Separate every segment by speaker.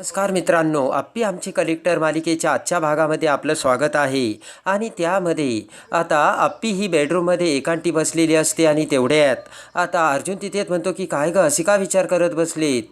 Speaker 1: नमस्कार मित्रांनो आप्पी आमची कलेक्टर मालिकेच्या आजच्या भागामध्ये आपलं स्वागत आहे. आणि त्यामध्ये आता आप्पी ही बेडरूममध्ये एकांटी बसलेली असते आणि तेवढ्यात आता अर्जुन तिथेच म्हणतो की काय गं असे का विचार करत बसलेत?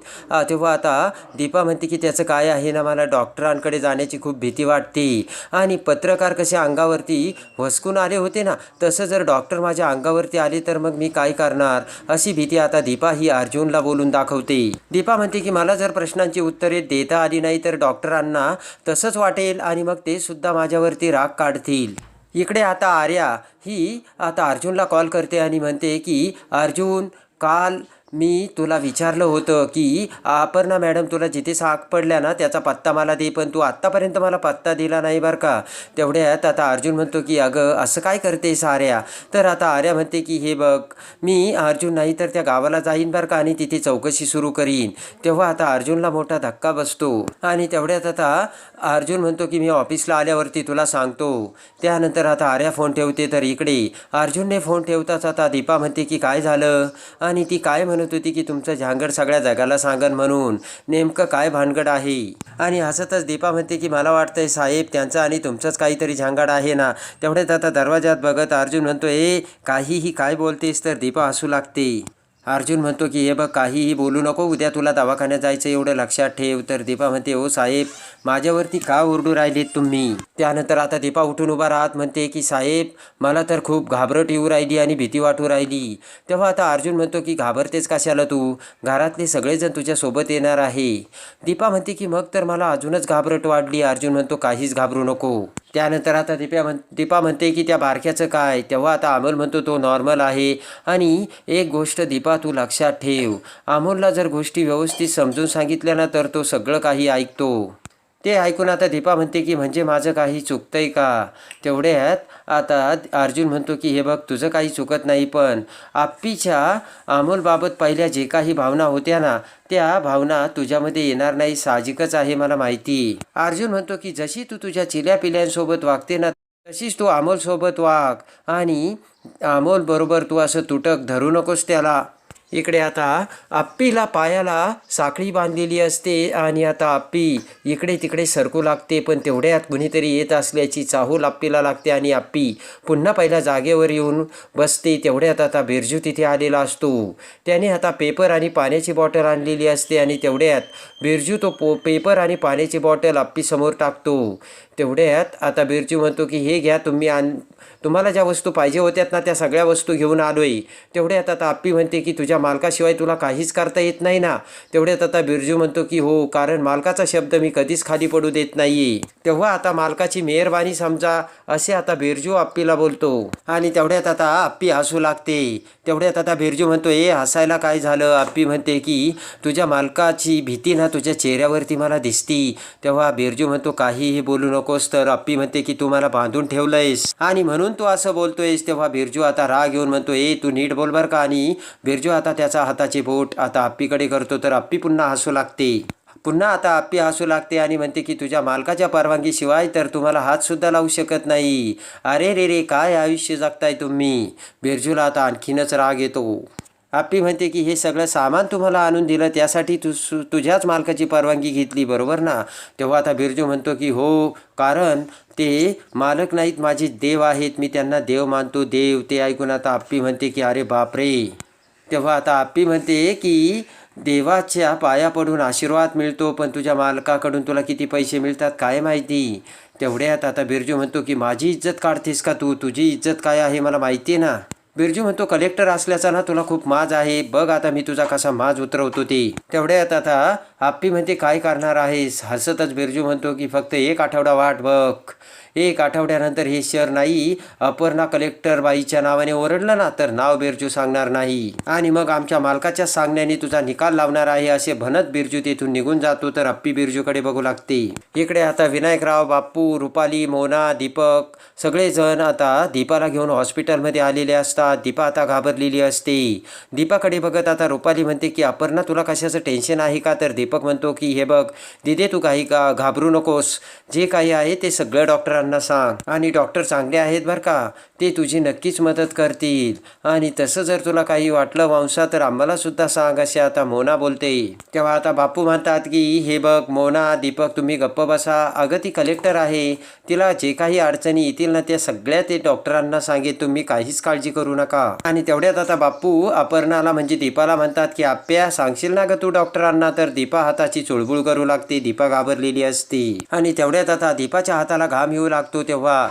Speaker 1: तेव्हा आता दीपा म्हणते की त्याचं काय आहे ना मला डॉक्टरांकडे जाण्याची खूप भीती वाटते. आणि पत्रकार कसे अंगावरती वसकून आले होते ना तसं जर डॉक्टर माझ्या अंगावरती आले तर मग मी काय करणार? अशी भीती आता दीपा ही अर्जुनला बोलून दाखवते. दीपा म्हणते की मला जर प्रश्नांची उत्तरे दे देता आली नाही तर डॉक्टरांना तसंच वाटेल आणि मग ते सुद्धा माझ्यावरती राग काढतील. इकडे आता आर्या ही आता अर्जुनला कॉल करते आणि म्हणते की अर्जुन काल मी तुला विचारलं होतं की अपर्णा मॅडम तुला जिथे साग पडल्या ना त्याचा पत्ता मला दे पण तू आत्तापर्यंत मला पत्ता दिला नाही बरं का. तेवढ्यात आता अर्जुन म्हणतो की अगं असं काय करते आर्या? तर आता आर्या म्हणते की हे बघ मी अर्जुन नाही तर त्या गावाला जाईन बरं का आणि तिथे चौकशी सुरू करीन. तेव्हा आता अर्जुनला मोठा धक्का बसतो. आणि तेवढ्यात आता अर्जुन म्हणतो की मी ऑफिसला आल्यावरती तुला सांगतो. त्यानंतर आता आर्या फोन ठेवते तर इकडे. अर्जुनने फोन ठेवताच आता दीपा म्हणते की काय झालं? आणि ती काय म्हणत होती की तुमचं झांगड सगळ्या जगाला सांगन म्हणून. नेमकं काय भानगड आहे? आणि हसतच दीपा म्हणते की मला वाटतंय साहेब त्यांचं आणि तुमचंच काहीतरी झांगड आहे ना. तेवढ्यात आता दरवाजात बघत अर्जुन म्हणतो ए काहीही काय बोलतेस तर दीपा हसू लागते. अर्जुन म्हणतो की हे बघ काहीही बोलू नको उद्या तुला दवाखान्यात जायचं एवढं लक्षात ठेव. तर दीपा म्हणते ओ साहेब माझ्यावरती का ओरडू राहिलेत तुम्ही? त्यानंतर आता दीपा उठून उभा राहत म्हणते की साहेब मला तर खूप घाबरट येऊ राहिली आणि भीती वाटू राहिली. तेव्हा आता अर्जुन म्हणतो की घाबरतेच कशाला तू? घरातले सगळेजण तुझ्यासोबत येणार आहे. दीपा म्हणते की मग तर मला अजूनच घाबरट वाढली अर्जुन म्हणतो काहीच घाबरू नको. त्यानंतर आता दीप्या म्हण दीपा म्हणते की त्या बारक्याचं काय? तेव्हा आता अमोल म्हणतो तो नॉर्मल आहे. आणि एक गोष्ट दीपा तू लक्षात ठेव. अमोलला जर गोष्टी व्यवस्थित समजून सांगितल्या ना तर तो सगळं काही ऐकतो. ते ऐकून आता दीपा म्हणते की म्हणजे माझं काही चुकतंय का? तेवढ्यात आता अर्जुन म्हणतो की हे बघ तुझं काही चुकत नाही पण आप्पीच्या अमोलबाबत पहिल्या जे काही भावना होत्या ना त्या भावना तुझ्यामध्ये येणार नाही साहजिकच आहे मला माहिती. अर्जुन म्हणतो की जशी तू तुझ्या चिल्या पिल्यांसोबत वागते ना तशीच तू अमोलसोबत वाग आणि अमोलबरोबर तू असं तुटक धरू नकोस त्याला. इकडे आता आप्पीला पायाला साखळी बांधलेली असते आणि आता आप्पी इकडे तिकडे सरकू लागते पण तेवढ्यात कुणीतरी येत असल्याची चाहूल आप्पीला लागते आणि आप्पी पुन्हा पहिल्या जागेवर येऊन बसते तेवढ्यात आता बिरजू तिथे आलेला असतो. त्याने आता पेपर आणि पाण्याची बॉटल आणलेली असते आणि तेवढ्यात बिरजू तो पो पेपर आणि पाण्याची बॉटल आप्पीसमोर टाकतो. तेवढ्यात आता बिरजू म्हणतो की हे घ्या तुम्ही आण तुम्हाला ज्या वस्तू पाहिजे होत्यात ना त्या सगळ्या वस्तू घेऊन आलोय. तेवढ्यात आता आप्पी म्हणते की तुझ्या मालकाशिवाय तुला काहीच करता येत नाही ना. तेवढ्यात आता बिरजू म्हणतो की हो कारण मालकाचा शब्द मी कधीच खाली पडू देत नाहीये. तेव्हा आता मालकाची मेहरबानी समजा असे आता बिरजू आप्पीला बोलतो. आणि तेवढ्यात आता आप्पी हसू लागते. तेवढ्यात आता बिरजू म्हणतो ए हसायला काय झालं? आप्पी म्हणते की तुझ्या मालकाची भीती ना तुझ्या चेहऱ्यावरती मला दिसती. तेव्हा बिरजू म्हणतो काहीही बोलू नकोस. तर आप्पी म्हणते की तू मला बांधून ठेवलंयस. आणि म्हणून तू असं बोलतोयस तेव्हा बिरजू आता राग येऊन म्हणतो ए तू नीट बोल बर का आणि बिरजू आता त्याचा हाताची बोट आता आप्पीकडे करतो तर आप्पी पुन्हा हसू लागते. पुन्हा आता आप्पी हसू लागते आणि म्हणते की तुझ्या मालकाच्या परवानगीशिवाय तर तुम्हाला हातसुद्धा लावू शकत नाही. अरे रे रे काय आयुष्य जगताय तुम्ही? बिरजूला आता आणखीनच राग येतो. आप्पी म्हणते की हे सगळं सामान तुम्हाला आणून दिलं त्यासाठी तू सु तुझ्याच मालकाची परवानगी घेतली बरोबर ना? तेव्हा आता बिरजू म्हणतो की हो कारण ते मालक नाहीत माझे देव आहेत मी त्यांना देव मानतो देव. ते ऐकून आता आप्पी म्हणते की अरे बापरे. तेव्हा आता आप्पी म्हणते की देवाच्या पाया पडून आशीर्वाद मिळतो पण तुझ्या मालकाकडून तुला किती पैसे मिळतात काय माहिती? तेवढ्यात आता बिरजू म्हणतो की माझी इज्जत काढतेस का तू? तुझी इज्जत काय आहे मला माहिती आहे ना? बिरजू म्हणतो कलेक्टर असल्याचा ना तुला खूप माज आहे. बघ आता मी तुझा कसा माज उतरवतो ते. तेवढ्यात आता आप्पी म्हणते काय करणार आहेस? हसतच बिरजू म्हणतो की फक्त एक आठवडा वाट बघ. एक आठवड्यानंतर हे शहर नाही. अपर्णा कलेक्टर बाईच्या नावाने ओरडलं ना तर नाव बिरजू सांगणार नाही. आणि मग आमच्या मालकाच्या सांगण्याने तुझा निकाल लावणार आहे असे भनत बिरजू तेथून निघून जातो तर अप्पी बिरजूकडे बघू लागते. इकडे आता विनायकराव बाप्पू रुपाली मोना दीपक सगळेजण आता दीपाला घेऊन हॉस्पिटलमध्ये आलेले असतात. दीपा आता घाबरलेली असते. दीपाकडे बघत आता रुपाली म्हणते की अपर्णा तुला कशाचं टेन्शन आहे का? तर दीपा दीपक म्हणतो की हे बघ दिदे तू काही का घाबरू नकोस. जे काही आहे ते सगळं डॉक्टरांना सांग. आणि डॉक्टर चांगले आहेत बरं का? ते तुझी नक्कीच मदत करतील. आणि तसं जर तुला काही वाटलं वंशा तर आम्हाला सुद्धा सांग असे आता मोना बोलते. तेव्हा आता बापू म्हणतात की हे बघ मोना दीपक तुम्ही गप्प बसा. अगं ती कलेक्टर आहे. तिला जे काही अडचणी येतील ना त्या सगळ्या ते डॉक्टरांना सांगे. तुम्ही काहीच काळजी करू नका. आणि तेवढ्यात आता बापू अपर्णाला म्हणजे दीपाला म्हणतात की आप्या सांगशील ना ग तू डॉक्टरांना? तर दीपा हाताची चुळबुळ करू लागते. दीपा घाबरलेली असते. आणि तेवढ्यात आता दीपाच्या हाताला घाम येऊ लागतो तेव्हा.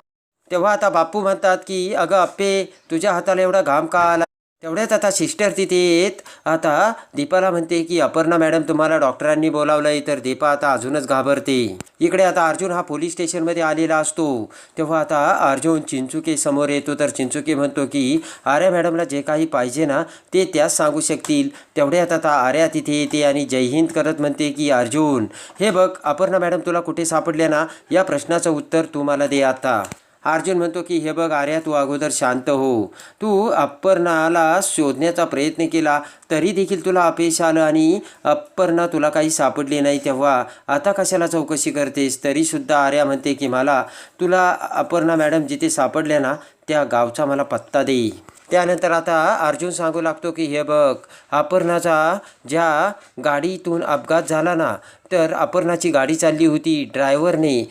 Speaker 1: तेव्हा आता बापू म्हणतात की अगं अप्पे तुझ्या हाताला एवढा घाम का आला? तेवढ्यात आता सिस्टर तिथे येत आता दीपाला म्हणते की अपर्णा मॅडम तुम्हाला डॉक्टरांनी बोलावलंय तर दीपा आता अजूनच घाबरते. इकडे आता अर्जुन हा पोलीस स्टेशनमध्ये आलेला असतो. तेव्हा आता अर्जुन चिंचुके समोर येतो. तर चिंचुके म्हणतो की आर्या मॅडमला जे काही पाहिजे ना ते त्याच सांगू शकतील. तेवढ्यात आता आर्या तिथे येते आणि जय हिंद करत म्हणते की अर्जुन हे बघ अपर्णा मॅडम तुला कुठे सापडले ना? या प्रश्नाचं उत्तर तू मला दे आता. अर्जुन म्हणतो की हे बघ आर्या तू अगोदर शांत हो. तू अप्पर्णाला शोधण्याचा प्रयत्न केला तरी देखील तुला अपयश आलं आणि अप्पर्णा तुला काही सापडली नाही तेव्हा. आता कशाला चौकशी करतेस? तरीसुद्धा आर्या म्हणते की मला तुला अपर्णा मॅडम जिथे सापडल्या ना त्या गावचा मला पत्ता दे. त्यानंतर आता अर्जुन सांगू लागतो की हे बघ अपर्णाचा ज्या गाडीतून अपघात झाला ना तर अपर्णाची गाडी चालली होती ड्रायव्हरने.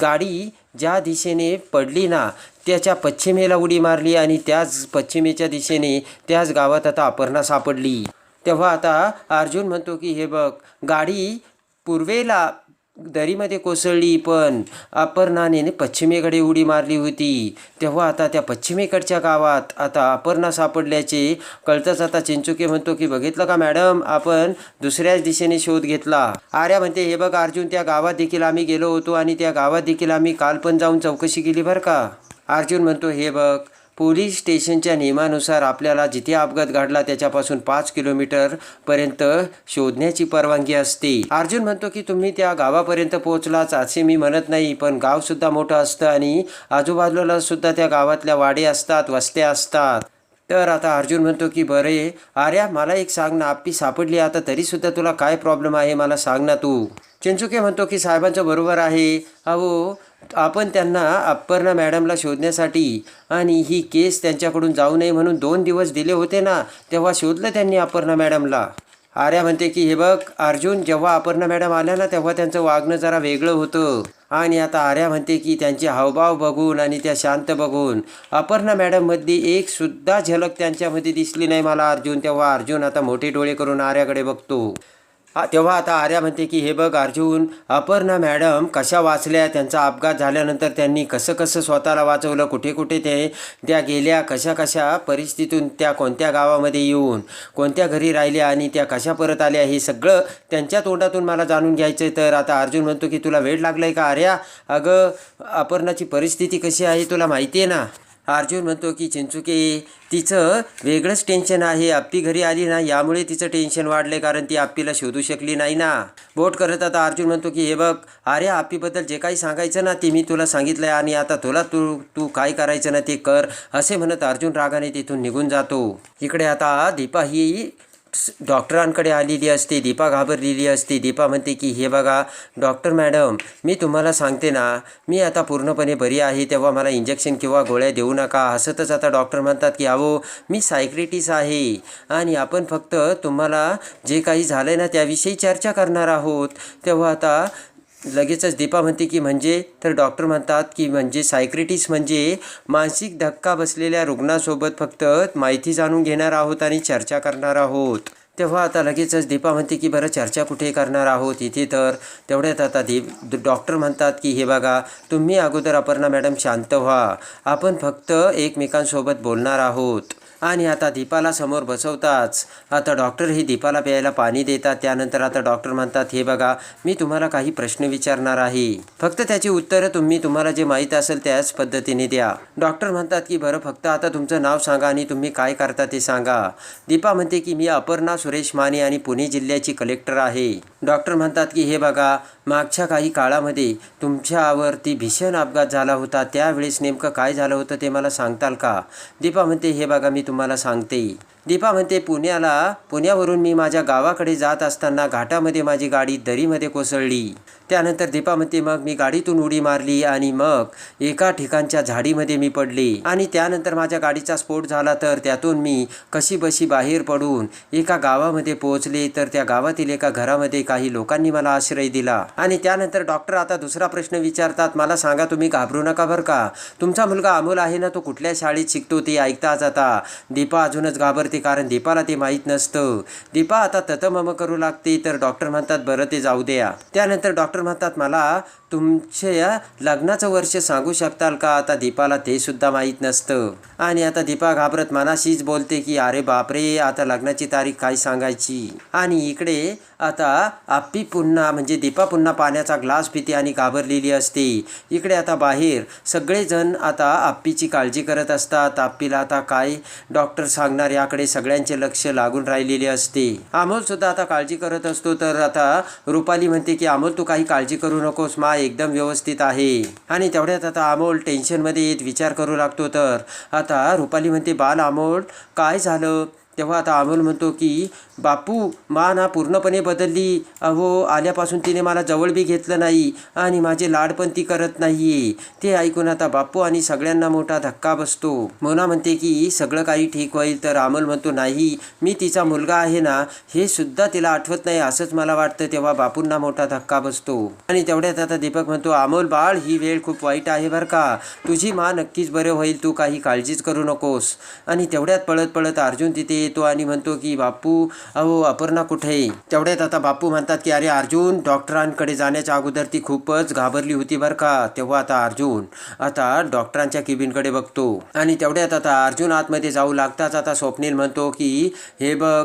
Speaker 1: गाडी ज्या दिशेने पडली ना त्याच्या पश्चिमेला उडी मारली आणि त्याच पश्चिमेच्या दिशेने त्याच गावात आता अपर्णा सापडली. तेव्हा आता अर्जुन म्हणतो की हे बघ गाडी पूर्वेला दरीमध्ये कोसळली पण अपर्णाने पश्चिमेकडे उडी मारली होती. तेव्हा आता त्या पश्चिमेकडच्या गावात आता अपर्णा सापडल्याचे कळतच आता चिंचुके म्हणतो की बघितलं का मॅडम आपण दुसऱ्याच दिशेने शोध घेतला. आर्या म्हणते हे बघ अर्जुन त्या गावात देखील आम्ही गेलो होतो आणि त्या गावात देखील आम्ही काल पण जाऊन चौकशी केली बरं का? अर्जुन म्हणतो हे बघ पोलीस स्टेशनच्या नियमानुसार आपल्याला जिथे अपघात घडला त्याच्यापासून पाच किलोमीटर पर्यंत शोधण्याची परवानगी असते. अर्जुन म्हणतो की तुम्ही त्या गावापर्यंत पोहोचलाच असे मी म्हणत नाही पण गाव सुद्धा मोठं असतं आणि आजूबाजूला सुद्धा त्या गावातल्या वाडे असतात वस्त्या असतात. तर आता अर्जुन म्हणतो की बरे आर्या मला एक सांग ना आप्पी सापडली आता तरीसुद्धा तुला काय प्रॉब्लेम आहे मला सांग ना तू. चिंचुके म्हणतो की साहेबांचं बरोबर आहे. अहो आपण त्यांना अपर्णा मॅडमला शोधण्यासाठी आणि ही केस त्यांच्याकडून जाऊ नये म्हणून दोन दिवस दिले होते ना तेव्हा शोधलं त्यांनी अपर्णा मॅडमला. आर्या म्हणते की हे बघ अर्जुन जेव्हा अपर्णा मॅडम आल्या ना तेव्हा त्यांचं वागणं जरा वेगळं होतं. आणि आता आर्या म्हणते की त्यांचे हावभाव बघून आणि त्या शांत बघून. अपर्णा मॅडममधली एक सुद्धा झलक त्यांच्यामध्ये दिसली नाही मला अर्जुन. तेव्हा अर्जुन आता मोठे डोळे करून आर्याकडे बघतो. तेव्हा आता आर्या म्हणते की हे बघ अर्जुन अपर्णा मॅडम कशा वाचल्या? त्यांचा अपघात झाल्यानंतर त्यांनी कसं कसं स्वतःला वाचवलं? कुठे कुठे ते त्या गेल्या कशा कशा परिस्थितीतून त्या कोणत्या गावामध्ये येऊन कोणत्या घरी राहिल्या आणि त्या कशा परत आल्या? हे सगळं त्यांच्या तोंडातून मला जाणून घ्यायचं आहे तर आता अर्जुन म्हणतो की तुला वेळ लागला आहे का आर्या? अगं अपर्णाची परिस्थिती कशी आहे? तुला माहिती आहे ना. अर्जुन म्हणतो की चिंचुके तिचं वेगळंच टेन्शन आहे. आप्पी घरी आली ना यामुळे तिचं टेन्शन वाढले कारण ती आप्पीला शोधू शकली नाही ना. बोट करत आता अर्जुन म्हणतो की हे बघ अरे आप्पीबद्दल जे काही सांगायचं ना ते मी तुला सांगितलंय आणि आता तुला तू तू काय करायचं ना ते कर. असे म्हणत अर्जुन रागाने तिथून निघून जातो. इकडे आता दीपा ही डॉक्टरांकडे आलेली असते दीपा घाबरलेली असते. दीपा म्हणते की हे बघा डॉक्टर मॅडम मी तुम्हाला सांगते ना मी आता पूर्णपणे बरी आहे तेव्हा मला इंजेक्शन किंवा गोळ्या देऊ नका. हसतच आता डॉक्टर म्हणतात की अहो मी सायक्रेटिस आहे आणि आपण फक्त तुम्हाला जे काही झालं आहे ना त्याविषयी चर्चा करणार आहोत. तेव्हा आता लगेचच दीपा म्हणते की म्हणजे? तर डॉक्टर म्हणतात की म्हणजे सायक्रेटिस म्हणजे मानसिक धक्का बसलेल्या रुग्णासोबत फक्त माहिती जाणून घेणार आहोत आणि चर्चा करणार आहोत. तेव्हा आता लगेचच दीपा म्हणते की बरं चर्चा कुठे करणार आहोत? इथे तर. तेवढ्यात आता दीप डॉक्टर म्हणतात की हे बघा तुम्ही अगोदर अपर्णा मॅडम शांत व्हा. आपण फक्त एकमेकांसोबत बोलणार आहोत. आणि आता दीपाला समोर बसवताच. आता डॉक्टर हे दीपाला प्यायला पाणी देतात. त्यानंतर आता डॉक्टर म्हणतात हे बघा मी तुम्हाला काही प्रश्न विचारणार आहे. फक्त त्याची उत्तरं तुम्ही तुम्हाला जे माहीत असेल त्याच पद्धतीने द्या. डॉक्टर म्हणतात की बरं फक्त आता तुमचं नाव सांगा आणि तुम्ही काय करता ते सांगा. दीपा म्हणते की मी अपर्णा सुरेश माने आणि पुणे जिल्ह्याची कलेक्टर आहे. डॉक्टर म्हणतात की हे बघा मागच्या काही काळामध्ये तुमच्यावरती भीषण अपघात झाला होता. त्यावेळेस नेमकं काय झालं होतं ते मला सांगताल का? दीपा म्हणते हे बघा मी तुम्हाला सांगते. दीपा म्हणते पुण्याला. पुण्यावरून मी माझ्या गावाकडे जात असताना घाटामध्ये माझी गाडी दरीमध्ये कोसळली. त्यानंतर दीपा म्हणते मग मी गाडीतून उडी मारली आणि मग एका ठिकाणच्या झाडीमध्ये मी पडले. आणि त्यानंतर माझ्या गाडीचा स्फोट झाला तर त्यातून मी कशी बशी बाहेर पडून एका गावामध्ये पोहोचले. तर त्या गावातील एका घरामध्ये काही लोकांनी मला आश्रय दिला. आणि त्यानंतर डॉक्टर आता दुसरा प्रश्न विचारतात मला सांगा तुम्ही घाबरू नका बरं का? तुमचा मुलगा अमोल आहे ना तो कुठल्या शाळेत शिकतो ते ऐकताच आता. दीपा अजूनच घाबरते कारण दीपाला ते माहीत नसतं. दीपा आता ततमम करू लागते तर डॉक्टर म्हणतात बरं ते जाऊ द्या. त्यानंतर डॉक्टर म्हणतात मला तुमच्या लग्नाचं वर्ष सांगू शकताल का? आता दीपाला ते सुद्धा माहीत नसतं. आणि आता दीपा घाबरत मनाशीच बोलते की अरे बापरे आता लग्नाची तारीख काय सांगायची? आणि इकडे आता आप्पी पुन्हा म्हणजे दीपा पुन्हा पाण्याचा ग्लास पिते आणि घाबरलेली असते. इकडे आता बाहेर सगळेजण आता आप्पीची काळजी करत असतात. आप्पीला आता काय डॉक्टर सांगणार याकडे सगळ्यांचे लक्ष लागून राहिलेले असते. अमोल सुद्धा आता काळजी करत असतो तर आता रुपाली म्हणते की अमोल तू काही काळजी करू नकोस मा एकदम व्यवस्थित आहे. आणि तेवढ्यात आता अमोल टेन्शनमध्ये येत विचार करू लागतो तर आता रुपाली म्हणते बाल अमोल काय झालं? तेव्हा आता अमोल म्हणतो की बापू मान ना पूर्णपणे बदलली. अहो आल्यापासून तिने मला जवळ बी घेतलं नाही आणि माझे लाड पण ती करत नाही ते ऐकून आता बापू आणि सगळ्यांना मोठा धक्का बसतो. मोना म्हणते की सगळं काही ठीक होईल तर अमोल म्हणतो नाही मी तिचा मुलगा आहे ना हे सुद्धा तिला आठवत नाही असंच मला वाटतं तेव्हा बापूंना मोठा धक्का बसतो. आणि तेवढ्यात आता दीपक म्हणतो अमोल बाळ ही वेळ खूप वाईट आहे बरं का. तुझी मा नक्कीच बरे होईल तू काही काळजीच करू नकोस. आणि तेवढ्यात पळत पळत अर्जुन तिथे येतो आणि म्हणतो की बापू अहो अपर्णा कुठे आहे? तेवढ्यात आता बापू म्हणतात की अरे अर्जुन डॉक्टरांकडे जाण्याच्या अगोदर ती खूपच घाबरली होती बरं का? तेव्हा आता अर्जुन आता डॉक्टरांच्या केबिनकडे बघतो. आणि तेवढ्यात आता अर्जुन आतमध्ये जाऊ लागताच आता स्वप्नील म्हणतो की हे बघ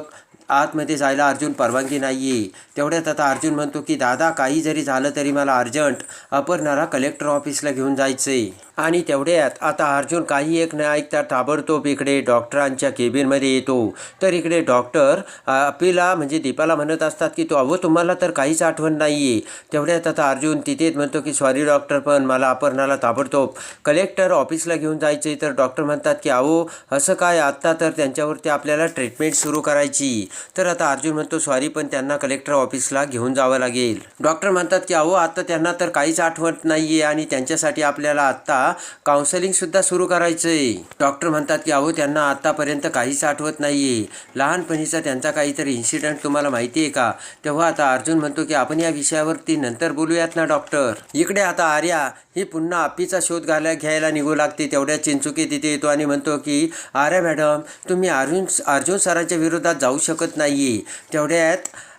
Speaker 1: आतमध्ये जायला अर्जुन परवानगी नाही आहे तेवढ्यात आता अर्जुन म्हणतो की दादा काही जरी झालं तरी मला अर्जंट अपर्णाला कलेक्टर ऑफिसला घेऊन जायचं आहे आणि तेवढ्यात आता अर्जुन काही एक न ऐकता ताबडतोब इकडे डॉक्टरांच्या केबिनमध्ये येतो. तर इकडे डॉक्टर आपल्याला म्हणजे दीपाला म्हणत असतात की तो अहो तुम्हाला तर काहीच आठवण नाही आहे तेवढ्यात आता अर्जुन तिथेच म्हणतो की सॉरी डॉक्टर पण मला अपर्णाला ताबडतोब कलेक्टर ऑफिसला घेऊन जायचे तर डॉक्टर म्हणतात की अहो असं काय? आत्ता तर त्यांच्यावरती आपल्याला ट्रीटमेंट सुरू करायची. तर आता अर्जुन म्हणतो सॉरी पण त्यांना कलेक्टर ऑफिसला घेऊन जावं लागेल. डॉक्टर म्हणतात की अहो आता त्यांना तर काहीच आठवत नाही आहे आणि त्यांच्यासाठी आपल्याला आत्ता काउन्सलिंग सुद्धा सुरू करायचं आहे डॉक्टर म्हणतात की अहो त्यांना आतापर्यंत काहीच आठवत नाहीये. लहानपणीचा त्यांचा काहीतरी इन्सिडेंट तुम्हाला माहिती आहे का? तेव्हा आता अर्जुन म्हणतो की आपण या विषयावरती नंतर बोलूयात ना डॉक्टर इकडे आता आर्या ही पुन्हा आप्पीचा शोध घाला घ्यायला निघू लागते. तेवढ्या चिंचुके तिथे येतो आणि म्हणतो की आर्या मॅडम तुम्ही अर्जुन अर्जुन सरांच्या विरोधात जाऊ शकत नाहीये. तेवढ्यात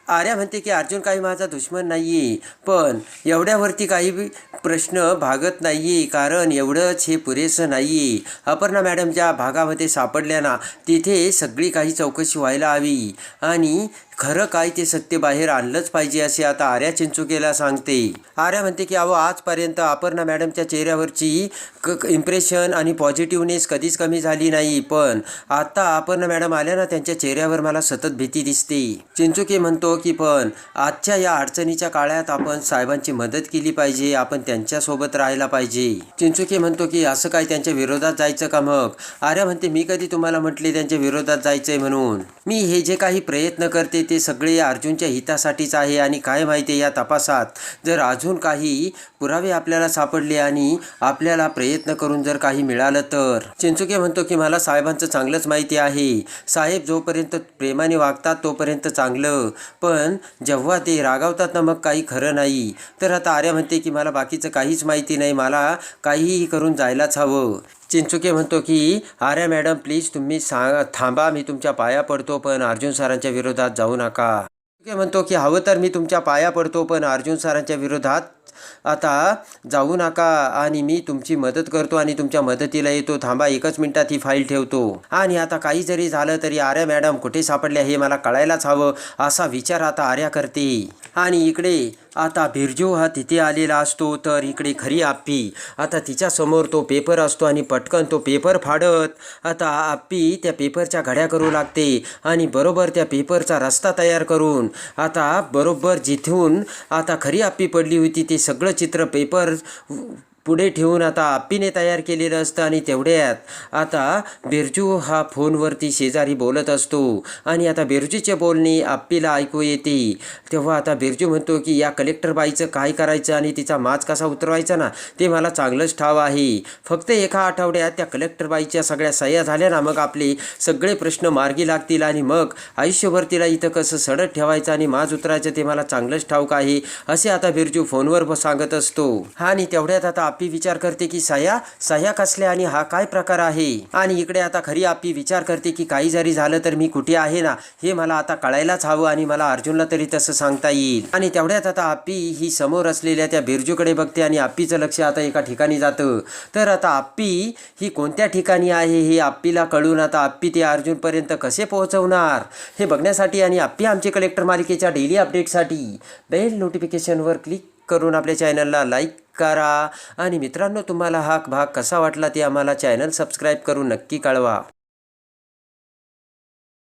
Speaker 1: आर्या म्हणते की अर्जुन काही माझा दुश्मन नाही आहे पण एवढ्यावरती काही प्रश्न भागत नाही आहे कारण एवढंच हे पुरेसं नाही आहे अपर्णा मॅडम ज्या भागामध्ये सापडल्या ना तिथे सगळी काही चौकशी व्हायला हवी. आणि खरं काय ते सत्य बाहेर आणलंच पाहिजे असे आता आर्या चिंचुकेला सांगते. आर्या म्हणते की अहो आजपर्यंत अपर्णा मॅडमच्या चेहऱ्यावरची क इम्प्रेशन आणि पॉझिटिव्हनेस कधीच कमी झाली नाही. पण आता अपर्णा मॅडम आल्या ना त्यांच्या चेहऱ्यावर मला सतत भीती दिसते. चिंचुके म्हणतो की पण आजच्या या अडचणीच्या काळात आपण साहेबांची मदत केली पाहिजे. आपण त्यांच्यासोबत राहायला पाहिजे. चिंचुके म्हणतो की असं काय त्यांच्या विरोधात जायचं का मग? आर्या म्हणते मी कधी तुम्हाला म्हटले त्यांच्या विरोधात जायचंय म्हणून. मी हे जे काही प्रयत्न करते ते सगळे अर्जुनच्या हितासाठीच आहे आणि काय माहिती या तपासात. जर अजून काही पुरावे आपल्याला सापडले आणि आपल्याला प्रयत्न करून जर काही मिळालं तर. चिंचुके म्हणतो की मला साहेबांचं चांगलंच माहिती आहे. साहेब जोपर्यंत प्रेमाने वागतात तोपर्यंत चांगलं. पण जेव्हा ते रागावतात ना मग काही खरं नाही. तर आता आर्या म्हणते की मला बाकीचं काहीच माहिती नाही. मला काहीही करून जायलाच हवं. चिंचुके म्हणतो की आर्या मॅडम प्लीज तुम्ही सांगा थांबा मी तुमच्या पाया पडतो पण अर्जुन सरांच्या विरोधात जाऊ नका. चिंचुके म्हणतो की हवं तर मी तुमच्या पाया पडतो पण अर्जुन सरांच्या विरोधात आता जाऊ नका आणि मी तुमची मदत करतो आणि तुमच्या मदतीला येतो. थांबा एकच मिनिटात ही फाईल ठेवतो. आणि आता काही जरी झालं तरी आर्या मॅडम कुठे सापडल्या हे? मला कळायलाच हवं. असा विचार आता आर्या करते. आणि इकडे आता बिरजू हा तिथे आलेला असतो तर इकडे खरी आप्पी. आता तिच्यासमोर तो पेपर असतो आणि पटकन तो पेपर फाडत. आता आप्पी त्या पेपरच्या घड्या करू लागते आणि बरोबर त्या पेपरचा रस्ता तयार करून. आता बरोबर जिथून आता खरी आप्पी पडली होती ते सगळं चित्र पेपर पुढे ठेवून आता आप्पीने तयार केलेलं असतं आणि तेवढ्यात आता बिरजू हा फोनवरती शेजारी बोलत असतो. आणि आता बिरजूचे बोलणे आप्पीला ऐकू येते. तेव्हा आता बिरजू म्हणतो की या कलेक्टर बाईचं काय करायचं आणि तिचा माज कसा उतरवायचा ना ते मला चांगलंच ठाव आहे. फक्त एका आठवड्यात त्या कलेक्टर बाईच्या सगळ्या सह्या झाल्या ना मग आपले सगळे प्रश्न मार्गी लागतील आणि मग आयुष्यभर तिला इथं कसं सडत ठेवायचं आणि माज उतरायचं ते मला चांगलंच ठाऊक आहे असे आता बिरजू फोनवर सांगत असतो. आणि तेवढ्यात आता आप्पी विचार करते की सह्या सह्या कसल्या आणि हा काय प्रकार आहे? आणि इकडे आता खरी आप्पी विचार करते की काही जरी झालं तर मी कुठे आहे ना हे मला आता कळायलाच हवं आणि मला अर्जुनला तरी तसं सांगता येईल. आणि तेवढ्यात आता आप्पी ही समोर असलेल्या त्या बिरजूकडे बघते आणि आप्पीचं लक्ष आता एका ठिकाणी जातं. तर आता आप्पी ही कोणत्या ठिकाणी आहे हे आप्पीला कळून आता आप्पी ते अर्जुनपर्यंत कसे पोहोचवणार? हे बघण्यासाठी आणि आप्पी आमचे कलेक्टर मालिकेच्या डेली अपडेटसाठी बेल नोटिफिकेशनवर क्लिक करून आपल्या चॅनलला लाईक करा. आणि मित्रांनो तुम्हाला हा भाग कसा वाटला ते आम्हाला चॅनल सबस्क्राईब करून नक्की कळवा.